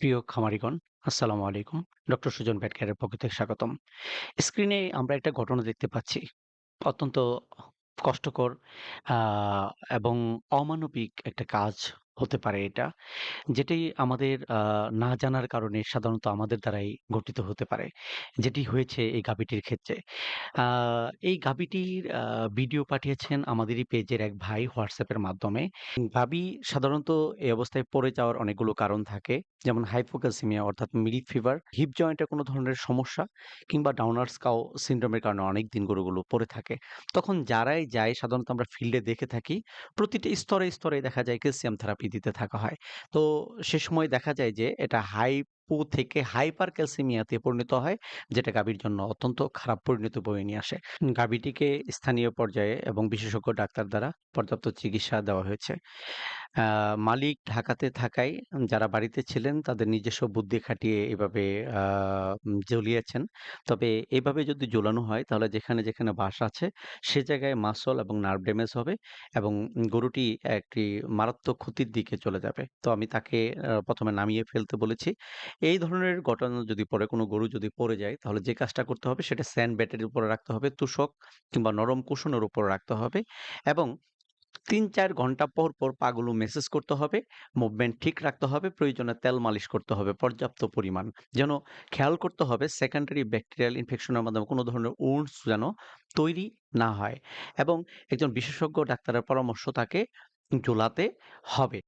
প্রিয় খামারিগণ, আসসালামু আলাইকুম। ডক্টর সুজন ব্যাটকারের পক্ষ থেকে স্বাগতম। স্ক্রিনে আমরা একটা ঘটনা দেখতে পাচ্ছি। অত্যন্ত কষ্টকর এবং অমানবিক একটা কাজ হতে পারে এটা। যেটি আমাদের না জানার কারণে সাধারণত আমাদের দ্বারাই গঠিত হতে পারে। যেটি হয়েছে এই গাভীটির ক্ষেত্রে। এই গাভীটির ভিডিও পাঠিয়েছেন আমাদেরই পেজের এক ভাই হোয়াটসঅ্যাপের মাধ্যমে। গাভী সাধারণত এই অবস্থায় পড়ে যাওয়ার অনেকগুলো কারণ থাকে। যেমন হাইপোক্যালসিমিয়া অর্থাৎ মিল্ক ফিভার, হিপ জয়েন্টে কোনো ধরনের সমস্যা কিংবা ডাউনার্স কাউ সিনড্রোমের কারণে অনেক দিন গরুগুলো পড়ে থাকে। তখন যারাই যায় সাধারণত আমরা ফিল্ডে দেখে থাকি, প্রতিটি স্তরে, স্তরে দেখা যায় ক্যালসিয়াম থেরাপি দিতে থাকা হয়। তো সে সময় দেখা যায় যে এটা হাইপো থেকে হাইপার ক্যালসিমিয়াতে পরিণত হয়, যেটা গাভীর জন্য অত্যন্ত খারাপ পরিণত বয়ে নিয়ে আসে। গাভীটিকে স্থানীয় পর্যায়ে এবং বিশেষজ্ঞ ডাক্তার দ্বারা পর্যাপ্ত চিকিৎসা দেওয়া হয়েছে। মালিক ঢাকাতে থাকায় যারা বাড়িতে ছিলেন তাদের নিজস্ব বুদ্ধি খাটিয়ে এভাবে জ্বলিয়েছেন তবে এভাবে যদি জ্বলানো হয় তাহলে যেখানে, যেখানে বাস আছে সে জায়গায় মাসল এবং নার্ভ ড্যামেজ হবে এবং গরুটি একটি মারাত্মক ক্ষতির দিকে চলে যাবে। তো আমি তাকে প্রথমে নামিয়ে ফেলতে বলেছি। এই ধরনের ঘটনা যদি পরে কোনো গরু যদি পড়ে যায় তাহলে যে কাজটা করতে হবে সেটা স্যান্ড ব্যাটের উপরে রাখতে হবে, তুষক কিংবা নরম কুশনের উপর রাখতে হবে এবং ৩-৪ ঘণ্টা পর, পর পাগুলো মেসেজ করতে হবে, মুভমেন্ট ঠিক রাখতে হবে, প্রয়োজনে তেল মালিশ করতে হবে পর্যাপ্ত পরিমাণ। যেন খেয়াল করতে হবে সেকেন্ডারি ব্যাকটেরিয়াল ইনফেকশনের মাধ্যমে কোনো ধরনের উন্স যেন তৈরি না হয় এবং একজন বিশেষজ্ঞ ডাক্তারের পরামর্শ তাকে ঝোলাতে হবে।